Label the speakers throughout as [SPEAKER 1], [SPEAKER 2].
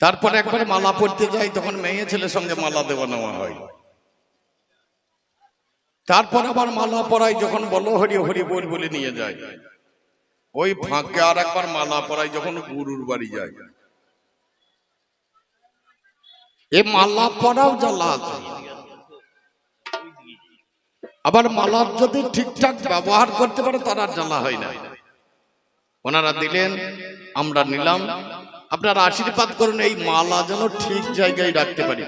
[SPEAKER 1] তারপরে একবার মালা পড়তে যাই, তখন মেয়ে ছেলের সঙ্গে মালা দেওয়া নেওয়া হয়। তারপর আবার মালা পরাই যখন বলো হরি হরি বল বলে নিয়ে যায়। ওই ফাঁকে আর একবার মালা পরাই যখন গুরুর বাড়ি যায়। এ মালা পরাও জ্বালা আছে। আবার মালার যদি ঠিকঠাক ব্যবহার করতে পারে, তারা জ্বালা হয় না। ওনারা দিলেন, আমরা নিলাম। আপনারা আশীর্বাদ করুন, এই মালা যেন ঠিক জায়গায় রাখতে পারি।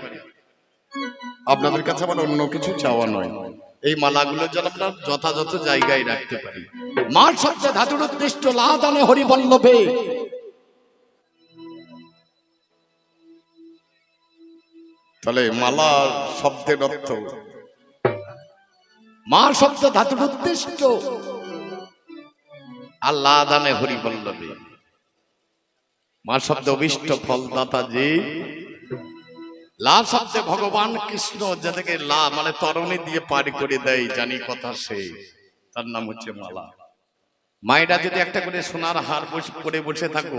[SPEAKER 1] আপনাদের কাছে আবার অন্য কিছু চাওয়া নয়। এই মালাগুলো যেন আমরা যথাযথ জায়গায় রাখতে পারি। মার শব্দে ধাতুর উদ্দিষ্ট লাদানে হরিবল্লভে। তাহলে মালা শব্দের অর্থ? মা শব্দ ধাতুর উদ্দিষ্ট আল্লাহ দানে হরিবল্লভে। মা শব্দ অভিষ্ট ফলদাতা লা শব্দে ভগবান কৃষ্ণ যাদেরকে লা মানে দিয়ে করে দেয়, জানি কথা সে। তার নাম হচ্ছে মালা। মায়েরা যদি একটা করে সোনার হার পরে বসে থাকো,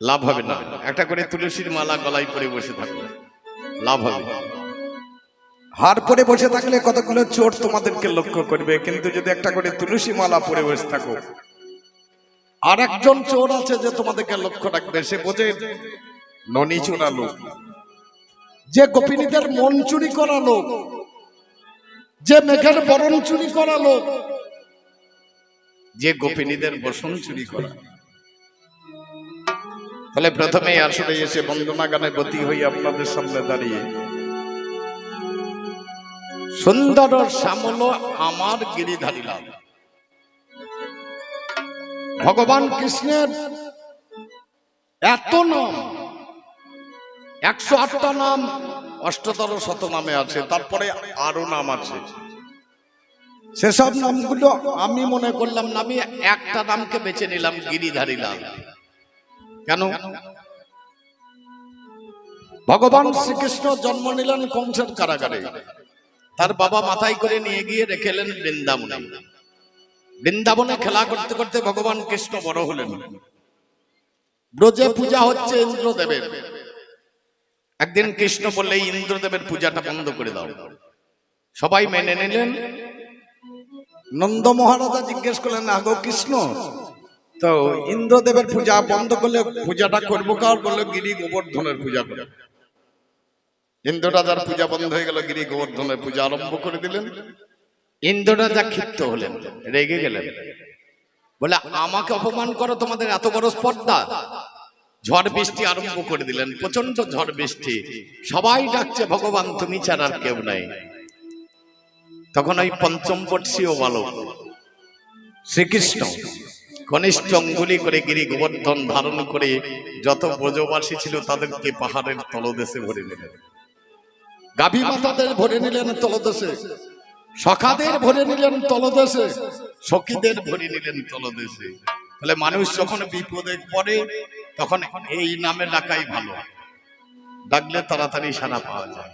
[SPEAKER 1] লাভ হবে না। একটা করে তুলসীর মালা গলায় পরে বসে থাকো, লাভ হবে
[SPEAKER 2] হার পরে বসে থাকলে কতগুলো চোর তোমাদেরকে লক্ষ্য করবে? কিন্তু যদি একটা করে তুলসী মালা পরে বসে থাকো
[SPEAKER 1] আর একজন চোর আছে যে তোমাদেরকে লক্ষ্য রাখবে, সে বোঝে
[SPEAKER 2] ননি চোরা লোক
[SPEAKER 1] যে গোপিনীদের মন চুরি করা লোক, যে মেঘের বরণ চুরি করা লোক, যে গোপিনীদের বসন চুরি করা। তাহলে প্রথমে আসলে এসে বন্দনা গানে গতি হই আপনাদের সামনে দাঁড়িয়ে। সুন্দর শ্যামল আমার গিরিধারী লাল। ভগবান কৃষ্ণের এত নাম, একশো আটটা নাম অষ্টতর শত নামে আছে, তারপরে আরও নাম আছে। সেসব নামগুলো আমি মনে করলাম না, আমি একটা নামকে বেছে নিলাম গিরিধারী লাল কেন? ভগবান শ্রীকৃষ্ণ জন্ম নিলেন কংসের কারাগারে। তার বাবা মাথায় করে নিয়ে গিয়ে রেখেলেন বৃন্দাবনে। বৃন্দাবনে খেলা করতে করতে ভগবান কৃষ্ণ বড় হলেন। ব্রজে পূজা হচ্ছে ইন্দ্রদেবের। একদিন কৃষ্ণ বললে ইন্দ্রদেবের পূজাটা বন্ধ করে দাও। সবাই মেনে নিলেন।
[SPEAKER 2] নন্দ মহারাজা জিজ্ঞেস করলেন আগো কৃষ্ণ তো ইন্দ্রদেবের পূজা বন্ধ করলে পূজাটা করব কার? বলল গিরি গোবর্ধনের পূজা করে
[SPEAKER 1] ইন্দ্র রাজার পূজা বন্ধ হয়ে গেল গিরি গোবর্ধনের পূজা আরম্ভ করে দিলেন। ইন্দ্র রাজা ক্ষিপ্ত হলেন রেগে গেলেন। বলে আমাকে অপমান করো তোমাদের এত বড় স্পর্ধা। ঝড় বৃষ্টি আরম্ভ করে দিলেন প্রচণ্ড ঝড় বৃষ্টি। সবাই ডাকছে ভগবান তুমি ছাড়া আর কেউ নাই। তখন ওই পঞ্চম বর্ষীয় বালক শ্রীকৃষ্ণ কনিষ্ঠ অঙ্গুলি করে গিরি গোবর্ধন ধারণ করে যত ব্রজবাসী ছিল তাদেরকে পাহাড়ের তলদেশে ভরে নিলেন। গাভী মাতাদের ভরে নিলেন তলদেশে। সখাদের ভরে নিলেন তলদেশে। সখীদের ভরে নিলেন তলদেশে। তাহলে মানুষ যখন বিপদে পড়ে তখন এই নামে ডাকাই ভালো। ডাকলে তাড়াতাড়ি সারা পাওয়া যায়।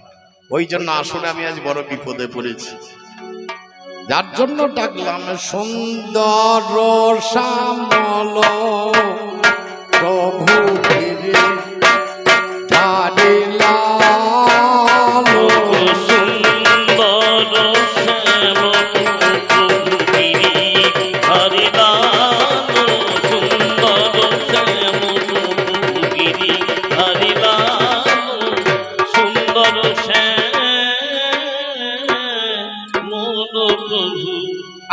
[SPEAKER 1] ওই জন্য আসলে আমি আজ বড় বিপদে পড়েছি। যার জন্য ডাকলাম সুন্দর শ্যামল প্রভু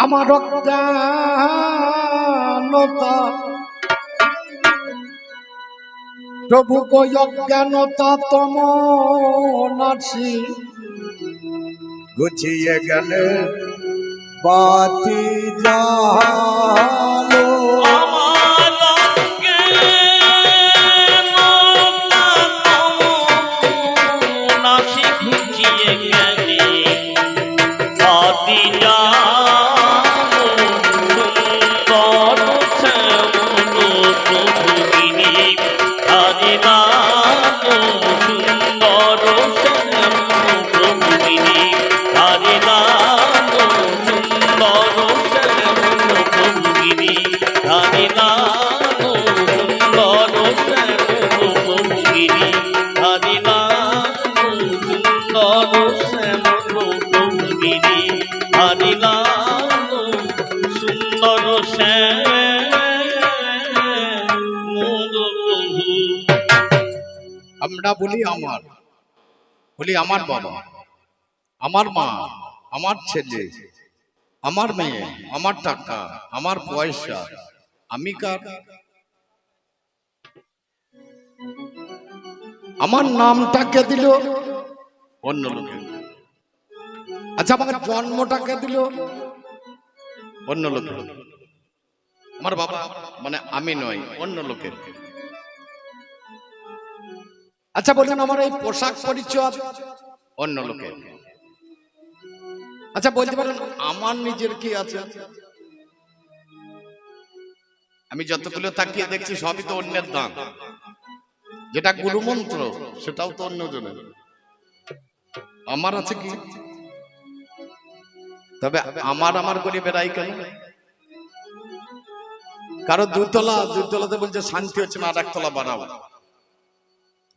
[SPEAKER 1] আমার অজ্ঞানতা প্রভু কই অজ্ঞানতা তম নাছি।
[SPEAKER 2] গুছিয়ে গেলে বাতি জালো
[SPEAKER 1] বলি আমার বলি আমার বাবা, আমার মা, আমার ছেলে, আমার মেয়ে, আমার টাকা, আমার পয়সা, আমি কার? আমার নামটাকে দিল? অন্য লোকে। আচ্ছা আমাকে জন্মটাকে দিল? অন্য লোকে। আমার বাবা মানে আমি নই অন্য লোকের আচ্ছা বলছেন আমার এই পোশাক পরিচয় অন্য লোকের। আচ্ছা বলতে পারেন। আমার নিজের কি আছে? আমি যতগুলো তাকিয়ে দেখছি সবই তো অন্যের দান যেটা গুরুমন্ত্র সেটাও তো অন্য জনের আমার আছে কি? তবে আমার আমার করে বেড়াই কেন? কারও দুতলা দুতলাতে বলছে শান্তি হচ্ছে না আর একতলা বাড়াও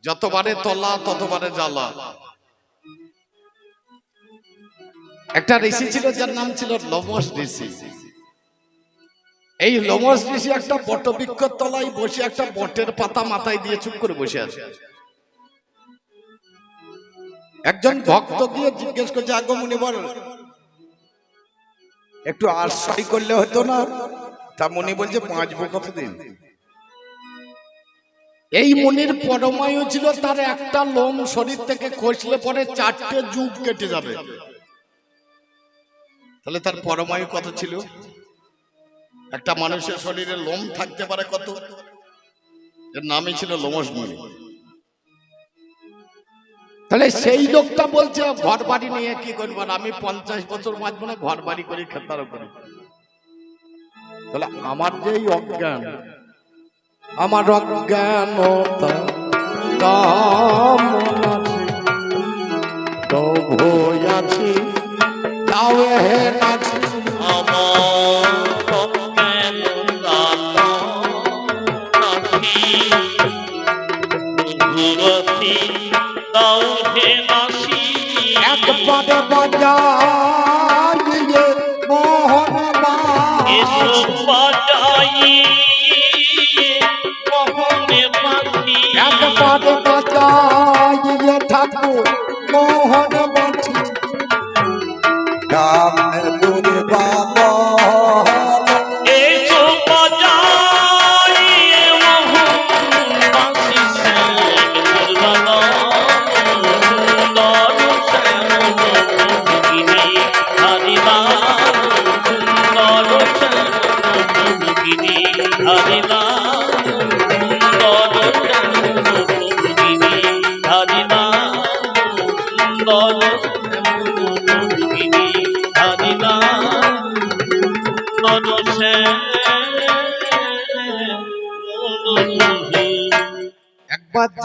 [SPEAKER 1] যতবারে তলা, ততবারে জ্বালা। একটা ঋষি ছিল যার নাম ছিল লমস ঋষি। এই লমস ঋষি একটা বটবৃক্ষর তলায় বসে একটা বটের পাতা মাথায় দিয়ে চুপ করে বসে আছে। একজন ভক্ত গিয়ে জিজ্ঞেস করছে আগমনী বল
[SPEAKER 2] একটু আশ্রয় করলে হতো না? তা মনি বলছে বাঁচবো কতদিন?
[SPEAKER 1] এই মনির পরমায়ু ছিল তার একটা লোম, শরীর থেকে খসলে পরে চারটে যুগ কেটে যাবে। তাহলে তার পরমায়ু কত ছিল? একটা মানুষের শরীরে লোম থাকতে পারে কত? এর নামই ছিল লোমস মুনি তাহলে সেই লোকটা বলছে ঘর বাড়ি নিয়ে কি করব? আর আমি পঞ্চাশ বছর বাঁচবো না ঘর বাড়ি করি খেতারও করি। তাহলে আমার যেই অজ্ঞান আমার অজ্ঞানতা কামনাছি তবু আছি তাও হে নাছি
[SPEAKER 3] আমার দাও হে
[SPEAKER 1] একবারে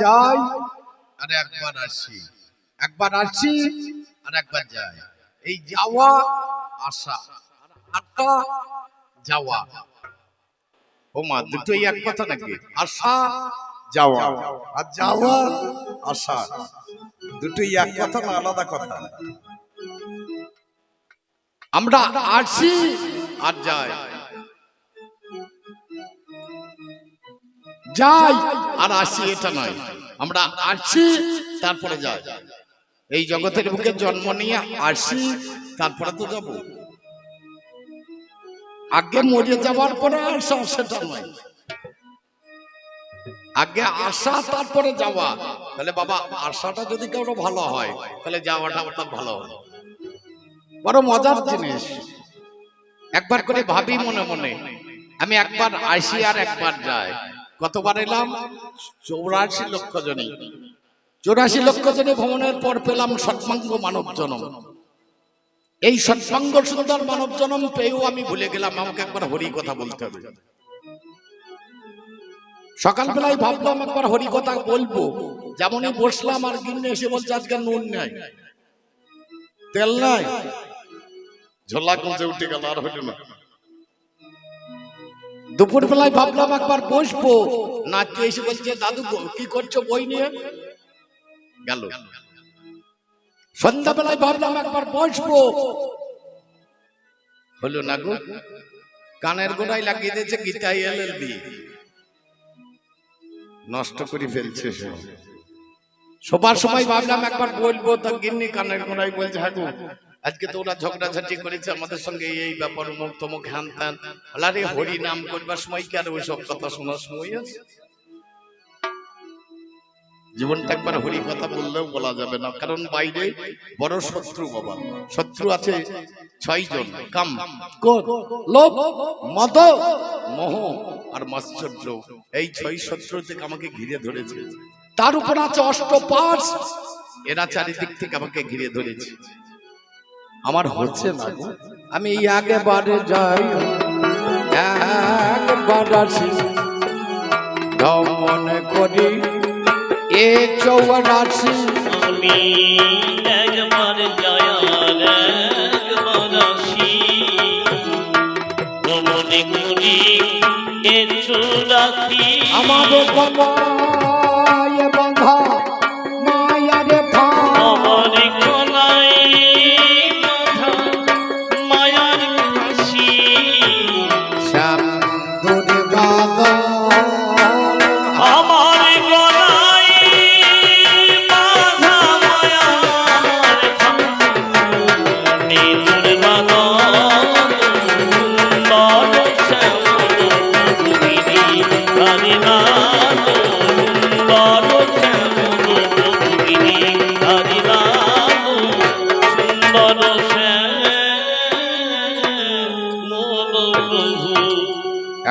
[SPEAKER 1] যাই আর একবার আসি। একবার আসি আর একবার যাই। এই যাওয়া আসা আটা যাওয়া। ও মা দুটোই এক কথা নাকি? আসা যাওয়া।
[SPEAKER 2] আর যাওয়া আসা। দুটোই এক কথা না আলাদা কথা।
[SPEAKER 1] আমরা আসি আর যাই। যাই আর আসি এটা নয়। আমরা আসি তারপরে যাই। এই জগতের বুকে জন্ম নিয়ে আসি তারপরে তো যাব। আগে মরে যাওয়ার পরে আসা সেটা নয়। আগে আসা, তারপরে যাওয়া। তাহলে বাবা আসাটা যদি কারও ভালো হয়, তাহলে যাওয়াটা তার ভালো হবে। বড় মজার জিনিস। একবার করে ভাবি মনে মনে, আমি একবার আসি আর একবার যাই। কতবার এলাম চৌরাশি লক্ষ জনই চৌরাশি লক্ষ জনে ভ্রমণের পর পেলাম সৎসঙ্গ মানব জনম। এই সৎসঙ্গ সুন্দর মানব জনম পেয়েও আমি ভুলে গেলাম আমাকে একবার হরি কথা বলতে হবে। সকালবেলায় ভাবলাম একবার হরি কথা বলব। যেমনই বসলাম আর গিন্নে এসে বলছে আজকে নুন নেই তেল নাই। ঝোলা কমছে উঠে গেল আর হইল না। দুপুর বেলায় ভাবলাম একবার বসবো। নাচতে এসে বলছে, দাদু কি করছ, বই নিয়ে? গেল। সন্ধ্যাবেলায় ভাবলাম একবার বসবো। হলো না গো, কানের গোড়ায় লাগিয়ে দিয়েছে গীতাই এল এল বি। নষ্ট করে ফেলছে সে। সবার সময় ভাবলাম একবার বলব তা গিন্নি কানের কোনায় বলছে হ্যাঁ আজকে তো ওরা ঝগড়াঝাটি করেছে, আমাদের সঙ্গে এই ব্যাপার অমুক তমুক হ্যান হরি নাম করবার সময় কি আর ওইসব কথা শোনার সময় আছে? জীবনটা একবার হরি কথা বললেও বলা যাবে না, কারণ বাইরে বড় শত্রু বাবা। শত্রু আছে ছয় জন কাম লোভ, মদ, মোহ আর মাশ্চর্য এই ছয় শত্রু থেকে আমাকে ঘিরে ধরেছে। তার উপর আছে অষ্টপাশ এরা চারিদিক থেকে আমাকে ঘিরে ধরেছে। আমার হচ্ছে না গো। আমি আগেবারে যাই। একবার আসি। দমন করি এ চৌরাশি।
[SPEAKER 3] আমি একবার একবার আসি। ভ্রমণে করি এসো রাখি
[SPEAKER 1] আমার গলায়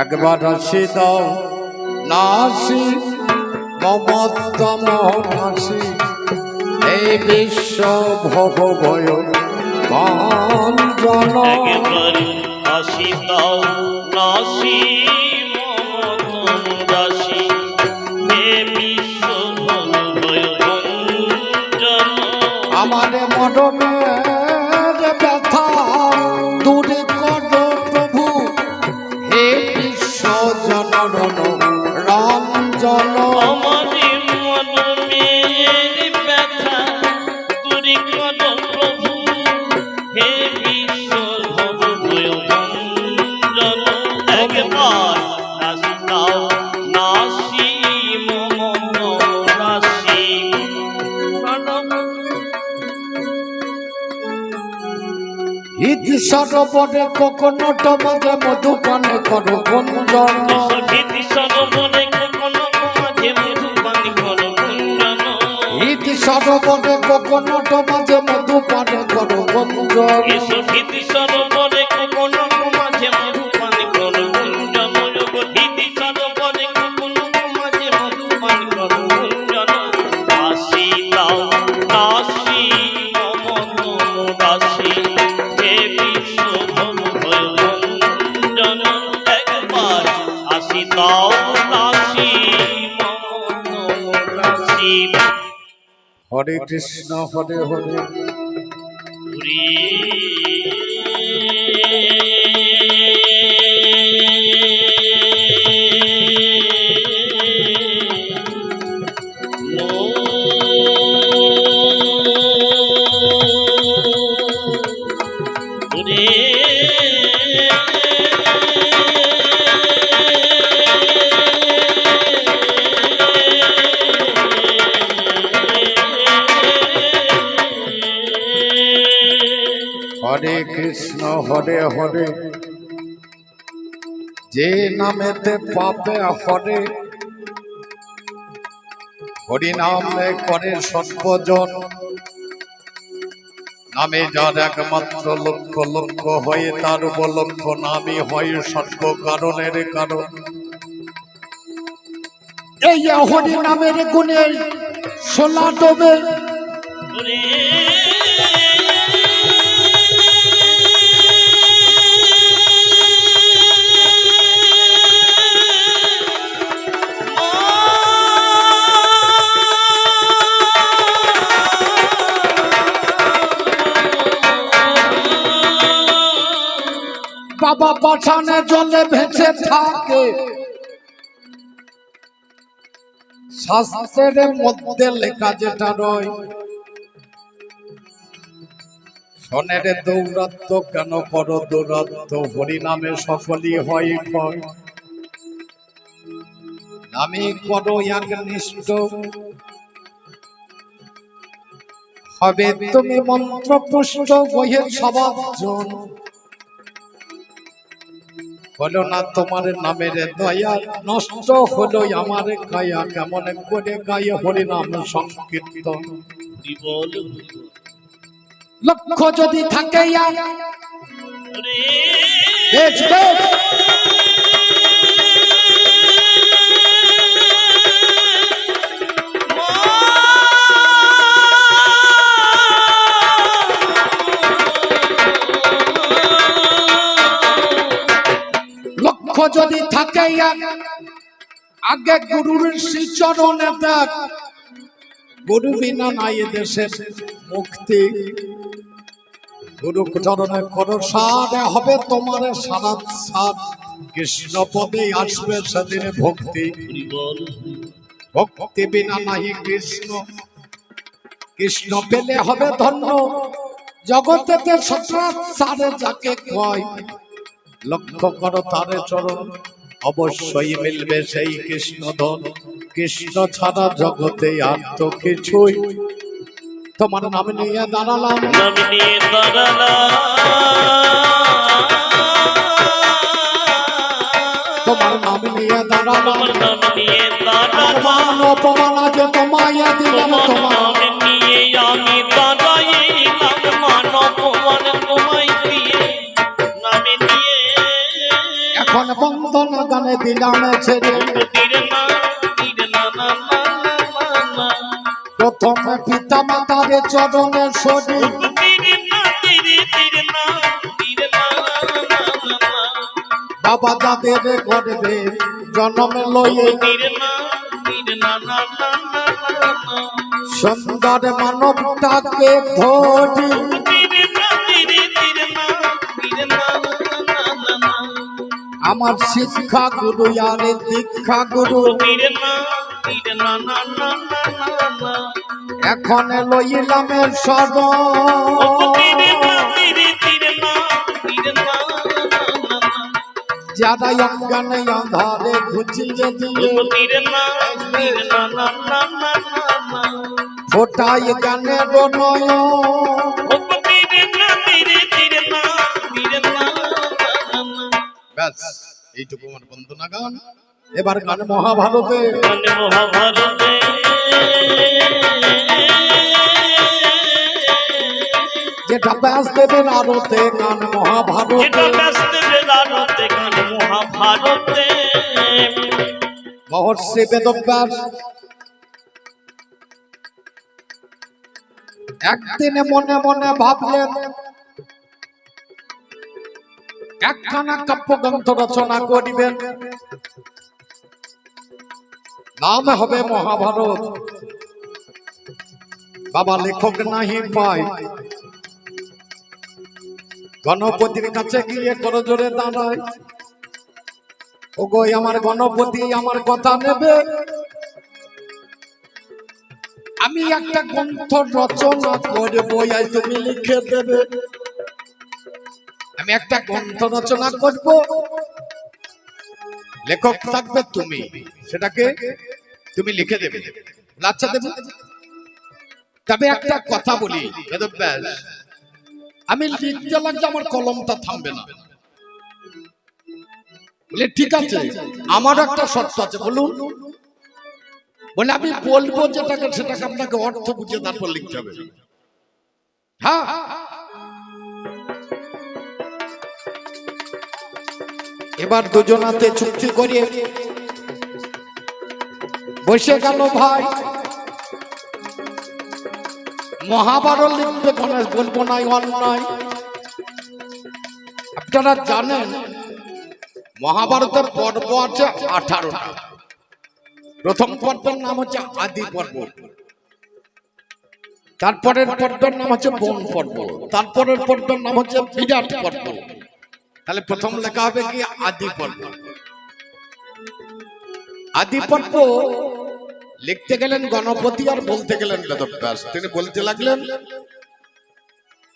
[SPEAKER 1] একবার আসি দাও নাসি মমতম নাসি। এই বিশ্ব ভব ভয়
[SPEAKER 3] একবারে আসি দাও নাসি
[SPEAKER 1] আমার মরণের হিত সরোবরে কোকনট মাঝে মধুপানে করো গুঞ্জন।
[SPEAKER 3] ইতি সরবরে কোকোনট মাঝে মধু পানি করো গুঞ্জন।
[SPEAKER 1] ইতি কোকনট মাঝে মধুপান করো গুঞ্জন।
[SPEAKER 3] সঠিক সরবরে
[SPEAKER 1] হরে কৃষ্ণ হরে হরে নামেতে পাপে হরে হরি নামে করে সর্বজন। নামে যার একমাত্র লক্ষ্য লক্ষ্য হয়ে তার উপলক্ষ নামই হয় সর্ব কারণের কারণ। এই হরি নামের গুণে সোলা ডোবে। বাবা পাঠানে জলে ভেসে থাকে। শাস্ত্রের মধ্যে লেখা যেটা রয় সনের দৌরাত্ম কেন কর দৌরাত্ম? হরিনামে সকলই হয় ক্ষয়। আমি করো একনিষ্ঠ হবে তুমি মন্ত্র পুষ্ট বইয়ের সবাজন হলো না তোমার নামের দয়া নষ্ট হলো আমার গায়া কেমন করে গায়ে হরিনাম সংকীর্তন?
[SPEAKER 3] হরি বল
[SPEAKER 1] লক্ষ্য যদি থাকে যদি থাকে আগে গুরুর শ্রীচরণে দেখ গুরু বিনা নাই দেশের মুক্তি। গুরু চরণে সারে হবে তোমার সারা সাত। কৃষ্ণ আসবে সেদিনে ভক্তি। ভক্তি বিনা নাহি কৃষ্ণ। কৃষ্ণ পেলে হবে ধন্য। জগতেতে যাকে কয় লক্ষ্য করো তারে চরণ। অবশ্যই মিলবে সেই কৃষ্ণ ধন কৃষ্ণ ছাড়া জগতে আর তো কিছুই। তোমার নাম নিয়ে দাঁড়ালাম।
[SPEAKER 3] নাম নিয়ে দাঁড়ালা
[SPEAKER 1] তোমার নাম নিয়ে দাঁড়ালাম।
[SPEAKER 3] নাম নিয়ে দাঁড়ালা
[SPEAKER 1] অপমান আজ তোমায় দিলাম।
[SPEAKER 3] তোমার
[SPEAKER 1] এখন বন্ধন গানে দিলাম ছেড়ে। প্রথম পিতা মাতার চরণে
[SPEAKER 3] না
[SPEAKER 1] বাবা যাদের গর্বে জন্ম
[SPEAKER 3] না
[SPEAKER 1] সুন্দর মানবটাকে ধরি। আমার শিক্ষা গুরু আর দীক্ষা গুরু এখন লইলামের
[SPEAKER 3] না
[SPEAKER 1] যারা অজ্ঞানে আধারে ঘুচিয়ে দিয়ে ফোটাই গানের নয় ব্যাস এইটুকু আমার বন্দনা গান। এবার গান মহাভারতে।
[SPEAKER 3] মহাভারতে।
[SPEAKER 1] যেটা ব্যাস দেবের আরতে গান মহাভারতে।
[SPEAKER 3] গান মহাভারতে।
[SPEAKER 1] মহর্ষি বেদব্যাস একদিনে মনে মনে ভাবলেন একখানা কাব্যগ্রন্থ রচনা করিবেন। নাম হবে মহাভারত। বাবা লেখক নাহি পায়। গণপতির কাছে গিয়ে করজোরে দাঁড়ায়। ওগো আমার গণপতি আমার কথা নেবে? আমি একটা গ্রন্থ রচনা করব আজ তুমি লিখে দেবে। আমি একটা গ্রন্থ রচনা করব। লেখক থাকবে তুমি। সেটাকে তুমি লিখে দেবে। আচ্ছা দেবে? তবে একটা কথা বলি বেদব্যাস আমি লিখতে লাগলে আমার কলমটা থামবে না। বলে, ঠিক আছে আমার একটা শর্ত আছে, বলুন। বলে, আমি বলব যেটাকে, সেটাকে আপনাকে অর্থ বুঝে তারপর লিখতে হবে। হ্যাঁ এবার দুজনাতে চুক্তি করে বসে গেল ভাই। মহাভারত লিখতে গণেশ বলব নাই, অন্যায়। আপনারা জানেন, মহাভারতের পর্ব আছে আঠারোটা। প্রথম পর্বের নাম হচ্ছে আদি পর্ব। তারপরের পর্বের নাম হচ্ছে বন পর্ব। তারপরের পর্বের নাম হচ্ছে বিরাট পর্ব। তাহলে প্রথম লেখা হবে কি? আদি পর্ব। আদি পর্ব। লিখতে গেলেন গণপতি আর বলতে গেলেন বেদব্যাস তিনি বলতে লাগলেন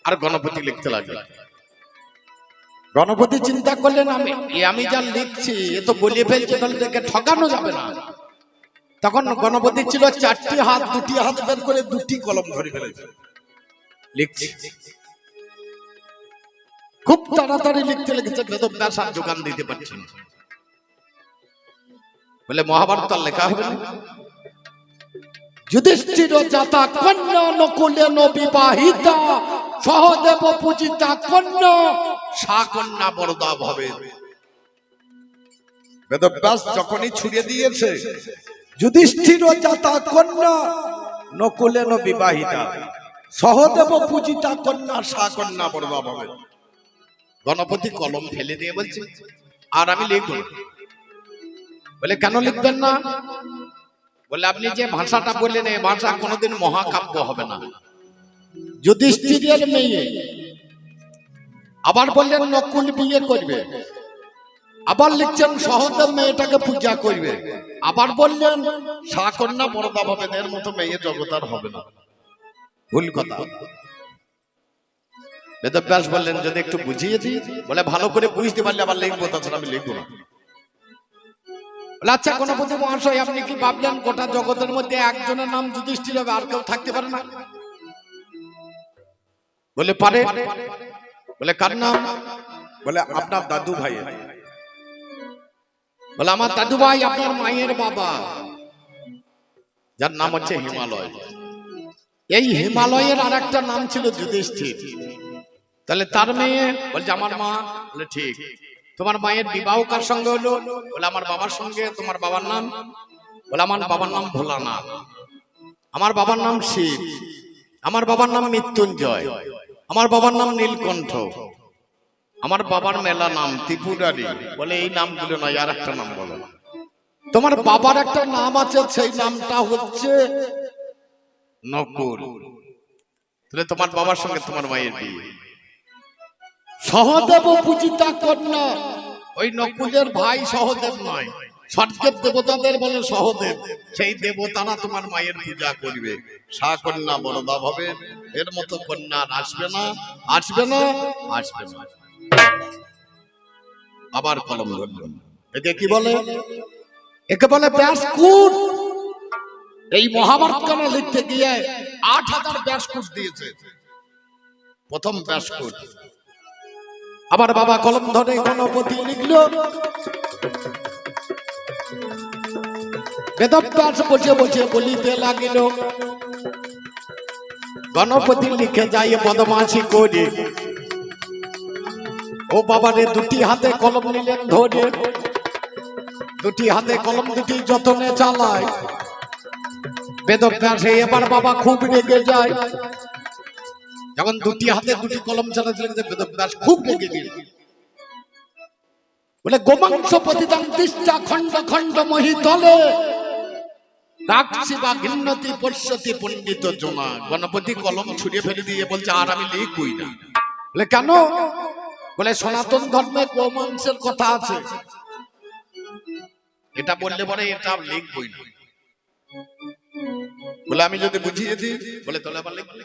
[SPEAKER 1] আর গণপতি লিখতে লাগলেন। গণপতি চিন্তা করলেন আমি এ আমি যা লিখছি এ তো বলিয়ে ফেলছে তাহলে তাকে ঠকানো যাবে না। তখন গণপতি ছিল চারটি হাত দুটি হাত বের করে দুটি কলম ধরে ফেলেছে। লিখছে। খুব তাড়াতাড়ি লিখতে লিখেছে বেদব্যাস আর যোগান দিতে পারছেন না। বলে মহাভারত আর লেখা হবে যুধিষ্ঠির যাতা কন্যা নকুলেন বিবাহিতা সহদেব পূজিতা কন্যা, সা কন্যা বরদা ভবে। বেদব্যাস যখনই দিয়েছে, যুধিষ্ঠির যাতা কন্যা নকুলেন বিবাহিতা সহদেব পূজিতা কন্যা, সা কন্যা বরদা ভবে। গণপতি কলম ফেলে দিয়ে বলছে, আর আমি লিখব বলে, কেন লিখবেন না? বলে, আপনি যে ভাষাটা বললেন এই ভাষা কোনোদিন মহাকাব্য হবে না। যুধিষ্ঠিরের মেয়ে আবার বললেন, নকুল বিয়ে করবে। আবার লিখছেন, সহদেব মেয়েটাকে পূজা করবে। আবার বললেন শাকন্যা বরদা ভবেদের মতো মেয়ে জগতার হবে না। ভুল কথা। বেদব্যাস বললেন, যদি একটু বুঝিয়ে দিই? বলে, ভালো করে বুঝতে পারলে আবার লিখব, তাছাড়া আমি লিখব না। আচ্ছা গণপতি মহাশয়, আপনি কি ভাবলেন গোটা জগতের মধ্যে একজনের নাম যুধিষ্ঠির হবে, আর কেউ থাকতে পারে না? বলে, পারে। বলে, কার নাম? বলে, আপনার দাদু ভাই বলে, আমার দাদু ভাই, আপনার মায়ের বাবা। যার নাম হচ্ছে হিমালয়। এই হিমালয়ের আর একটা নাম ছিল যুধিষ্ঠির। তাহলে তার মেয়ে বলছে, আমার মা বলে, ঠিক। তোমার মায়ের বিবাহ কার সঙ্গে হলো? বলে, আমার বাবার সঙ্গে, তোমার বাবার নাম বলে, আমার বাবার নাম ভোলানাথ। আমার বাবার নাম শিব। আমার বাবার নাম মৃত্যুঞ্জয়। আমার বাবার নাম নীলকণ্ঠ। আমার বাবার মেলা নাম ত্রিপুরারি। বলে, এই নাম নামগুলো নয়, আর একটা নাম বলো। তোমার বাবার একটা নাম আছে, সেই নামটা হচ্ছে নকুল। তাহলে তোমার বাবার সঙ্গে তোমার মায়ের বিয়ে। সহদেব পূজিতা কন্যা ওই নকুলের ভাই সহদেব নয়, সৎদেব দেবতাদের বলে সহদেব। সেই দেবতারা তোমার মায়ের পূজা করবে। সা কন্যা বরদা হবে, এর মতো কন্যা আসবে না। আসবে না আসবে না। আবার কলম ধরলেন একে কি বলে? একে বলে ব্যাসকুট এই মহাভারত কেন লিখতে গিয়ে আট হাজার ব্যাসকুট দিয়েছে। প্রথম ব্যাসকুট আবার বাবা কলম ধরে গণপতি লিখলো, বেদব্যাস বসে বসে বলিতে লাগিল, গণপতি লিখে যাই বদমাসি করে। ও বাবারে দুটি হাতে কলম নিলেন ধরে, দুটি হাতে কলম দুটি যতনে চালায়। বেদব্যাসে এবার বাবা খুব রেগে যায়। যখন দুটি হাতে দুটি কলম চালাচ্ছিলেন যে বেদব্যাস খুব বলে গোমাংস প্রতিদান তিষ্ঠা খণ্ড খণ্ড মহিতলে রাক্ষসী বা ঘিন্নতি পশ্যতি পণ্ডিত জনা গণপতি কলম ছুড়িয়ে ফেলে দিয়ে বলছে আর আমি লিখবই না? বলে কেন? বলে সনাতন ধর্মে গোমাংসের কথা আছে। এটা বললে পরে এটা লিখবই না। বলে আমি যদি বুঝিয়ে দিই? বলে তোলে আবার লিখবে।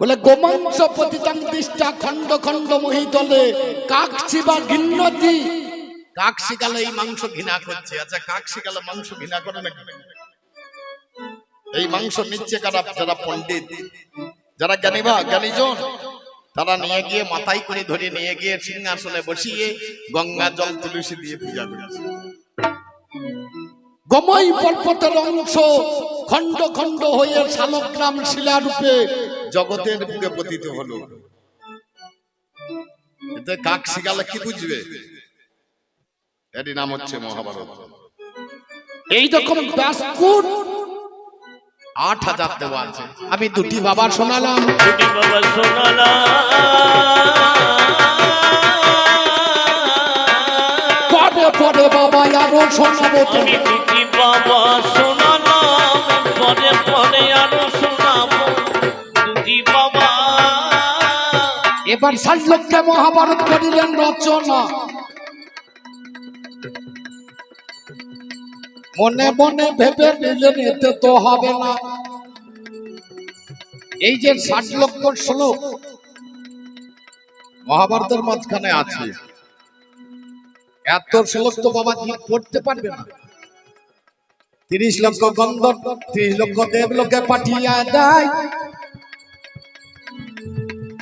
[SPEAKER 1] বলে গোমাংস পতিতাং দিষ্টা খণ্ড খণ্ড মহিতলে কাক শিবা ঘিন্নতি? কাক শিকালে এই মাংস ঘৃণা করছে। আচ্ছা কাক শিকালে মাংস ঘৃণা করে নাকি এই মাংস নিচ্ছে কারা? যারা পণ্ডিত, যারা জ্ঞানীবা জ্ঞানীজন, তারা নিয়ে গিয়ে মাথায় করে ধরে নিয়ে গিয়ে সিংহাসনে বসিয়ে গঙ্গা জল তুলসী দিয়ে পূজা করেছে। গমই পর্বতের অংশ খণ্ড খণ্ড হয়ে শালগ্রাম শিলারূপে জগতের বুকে পতিত হলো। এতে কাক শিগালে কি বুঝবে? এরই নাম হচ্ছে মহাভারত। এই রকম ব্যাসকুট আট হাজার দেওয়া আছে। আমি দুটি বাবার শোনালাম।
[SPEAKER 3] দুটি বাবা শোনালা
[SPEAKER 1] পরে পরে বাবা আরও শোনাবো তো।
[SPEAKER 3] আমি দুটি বাবা শোনালাম। পরে পরে আরও শোনাবো।
[SPEAKER 1] এবার শাল্যককে মহাভারত করিলেন রচনা। মনে মনে ভেবে নিলেন, এতে তো হবে না। এই যে ষাট লক্ষ শ্লোক মহাভারতের মাঝখানে আছে। এত শ্লোক তো বাবা পড়তে পারবে না। তিরিশ লক্ষ গন্ধ, তিরিশ লক্ষ দেব লোকে পাঠিয়ে দেয়।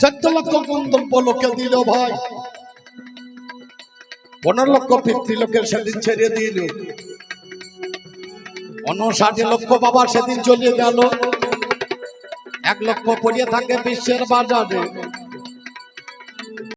[SPEAKER 1] চোদ্দ লক্ষ গন্ধর্ব লোকে দিল ভাই। পনেরো লক্ষ পিতৃলোকের সেদিন ছেড়ে দিল। উনষাটি লক্ষ বাবা সেদিন চলে গেল। এক লক্ষ পড়িয়ে থাকে বিশ্বের বাজারে।